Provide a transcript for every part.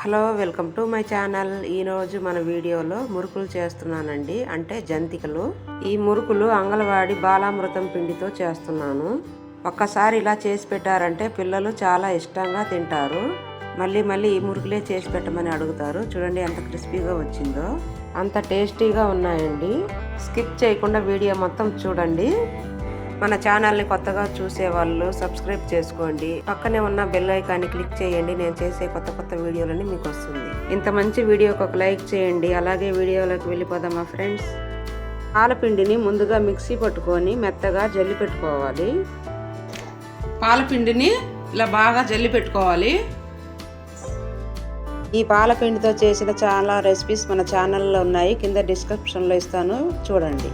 Hello welcome to my channel. ఈరోజు మన వీడియోలో మురుకులు చేస్తున్నానండి. అంటే జంతికలు. ఈ మురుకులు అంగన్వాడి బాలామృతం పిండితో చేస్తున్నాను. ఒక్కసారి ఇలా చేసి పెట్టారంటే పిల్లలు చాలా ఇష్టంగా తింటారు. మళ్ళీ మళ్ళీ ఈ మురుకులే చేసి పెట్టమని అడుగుతారు. చూడండి ఎంత క్రిస్పీగా వచ్చిందో. అంత టేస్టీగా ఉన్నాయండి. స్కిప్ చేయకుండా వీడియో మొత్తం చూడండి. మన ఛానల్ని కొత్తగా చూసే వాళ్ళు సబ్స్క్రైబ్ చేసుకోండి. పక్కనే ఉన్న బెల్ ఐకాన్ని క్లిక్ చేయండి. నేను చేసే కొత్త కొత్త వీడియోలని మీకు వస్తుంది. ఇంత మంచి వీడియోకి ఒక లైక్ చేయండి. అలాగే వీడియోలోకి వెళ్ళిపోదాం మా ఫ్రెండ్స్. పాలపిండిని ముందుగా మిక్సీ పట్టుకొని మెత్తగా జల్లి పెట్టుకోవాలి. పాలపిండిని ఇలా బాగా జల్లి పెట్టుకోవాలి. ఈ పాలపిండితో చేసిన చాలా రెసిపీస్ మన ఛానల్లో ఉన్నాయి. కింద డిస్క్రిప్షన్లో ఇస్తాను. చూడండి.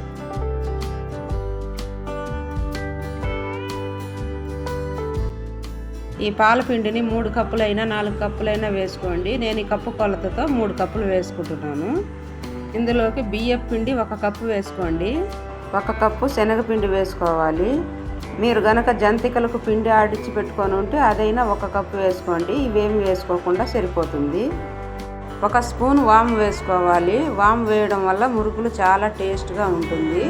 ఈ పాలపిండిని మూడు కప్పులైనా నాలుగు కప్పులైనా వేసుకోండి. నేను ఈ కప్పు కొలతతో మూడు కప్పులు వేసుకుంటున్నాను. ఇందులోకి బియ్యం పిండి ఒక కప్పు వేసుకోండి. ఒక కప్పు శనగపిండి వేసుకోవాలి. మీరు గనక జంతికలకు పిండి ఆడిచి పెట్టుకొని ఉంటే అదైనా ఒక కప్పు వేసుకోండి. ఇవేమి వేసుకోకుండా సరిపోతుంది. ఒక స్పూన్ వామ్ వేసుకోవాలి. వామ్ వేయడం వల్ల మురుకులు చాలా టేస్ట్గా ఉంటుంది.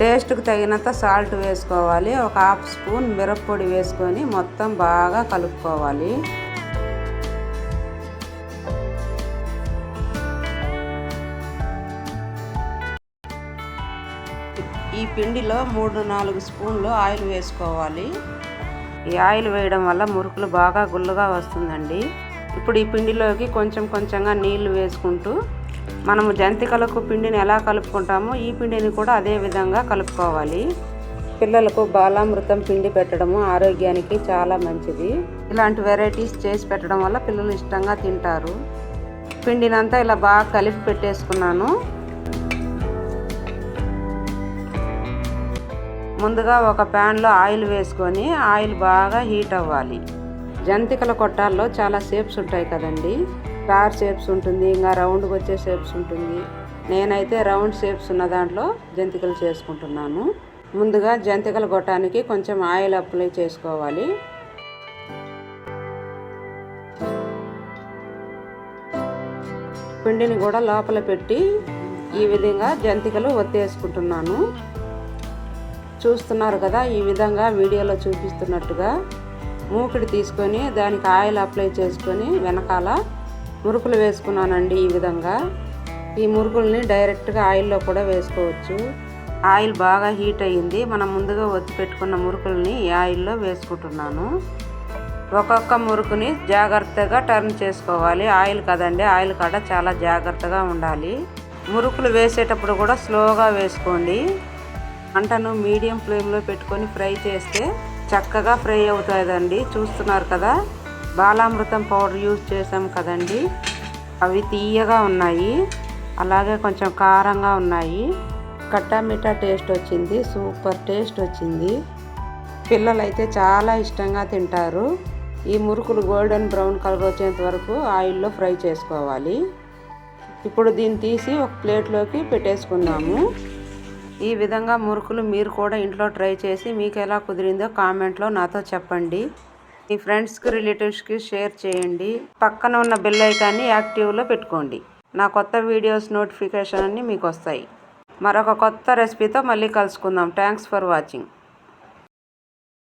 టేస్ట్కి తగినంత సాల్ట్ వేసుకోవాలి. ఒక హాఫ్ స్పూన్ మిరప్పొడి వేసుకొని మొత్తం బాగా కలుపుకోవాలి. ఈ పిండిలో మూడు నాలుగు స్పూన్లు ఆయిల్ వేసుకోవాలి. ఈ ఆయిల్ వేయడం వల్ల మురుకులు బాగా గుల్లగా వస్తుందండి. ఇప్పుడు ఈ పిండిలోకి కొంచెం కొంచెంగా నీళ్ళు వేసుకుంటూ మనము జంతికలకు పిండిని ఎలా కలుపుకుంటామో ఈ పిండిని కూడా అదే విధంగా కలుపుకోవాలి. పిల్లలకు బాలామృతం పిండి పెట్టడము ఆరోగ్యానికి చాలా మంచిది. ఇలాంటి వెరైటీస్ చేసి పెట్టడం వల్ల పిల్లలు ఇష్టంగా తింటారు. పిండినంతా ఇలా బాగా కలిపి పెట్టేసుకున్నాను. ముందుగా ఒక ప్యాన్లో ఆయిల్ వేసుకొని ఆయిల్ బాగా హీట్ అవ్వాలి. జంతికల కొట్టాల్లో చాలా షేప్స్ ఉంటాయి కదండీ. స్టార్ షేప్స్ ఉంటుంది ఇంకా రౌండ్కి వచ్చే షేప్స్ ఉంటుంది. నేనైతే రౌండ్ షేప్స్ ఉన్న దాంట్లో జంతికలు చేసుకుంటున్నాను. ముందుగా జంతికలు కొట్టడానికి కొంచెం ఆయిల్ అప్లై చేసుకోవాలి. పిండిని కూడా లోపల పెట్టి ఈ విధంగా జంతికలు ఒత్తేసుకుంటున్నాను. చూస్తున్నారు కదా ఈ విధంగా వీడియోలో చూపిస్తున్నట్టుగా మూకిడి తీసుకొని దానికి ఆయిల్ అప్లై చేసుకొని వెనకాల మురుకులు వేసుకున్నానండి ఈ విధంగా. ఈ మురుకుల్ని డైరెక్ట్గా ఆయిల్లో కూడా వేసుకోవచ్చు. ఆయిల్ బాగా హీట్ అయ్యింది. మనం ముందుగా ఒత్తి పెట్టుకున్న మురుకుల్ని ఈ ఆయిల్లో వేసుకుంటున్నాను. ఒక్కొక్క మురుకుని జాగ్రత్తగా టర్న్ చేసుకోవాలి. ఆయిల్ కదండి ఆయిల్ కాడ చాలా జాగ్రత్తగా ఉండాలి. మురుకులు వేసేటప్పుడు కూడా స్లోగా వేసుకోండి. మంటను మీడియం ఫ్లేమ్లో పెట్టుకొని ఫ్రై చేస్తే చక్కగా ఫ్రై అవుతుందండి. చూస్తున్నారు కదా? బాలామృతం పౌడర్ యూజ్ చేసాం కదండి. అవి తీయగా ఉన్నాయి. అలాగే కొంచెం కారంగా ఉన్నాయి. కట్టామిఠా టేస్ట్ వచ్చింది. సూపర్ టేస్ట్ వచ్చింది. పిల్లలు అయితే చాలా ఇష్టంగా తింటారు. ఈ మురుకులు గోల్డెన్ బ్రౌన్ కలర్ వచ్చేంత వరకు ఆయిల్లో ఫ్రై చేసుకోవాలి. ఇప్పుడు దీన్ని తీసి ఒక ప్లేట్లోకి పెట్టేసుకుందాము. ఈ విధంగా మురుకులు మీరు కూడా ఇంట్లో ట్రై చేసి మీకు ఎలా కుదిరిందో కామెంట్లో నాతో చెప్పండి. మీ ఫ్రెండ్స్కి రిలేటివ్స్కి షేర్ చేయండి. పక్కన ఉన్న బెల్ ఐకాన్ని యాక్టివ్లో పెట్టుకోండి. నా కొత్త వీడియోస్ నోటిఫికేషన్ అన్నీ మీకు వస్తాయి. మరొక కొత్త రెసిపీతో మళ్ళీ కలుసుకుందాం. Thanks for watching.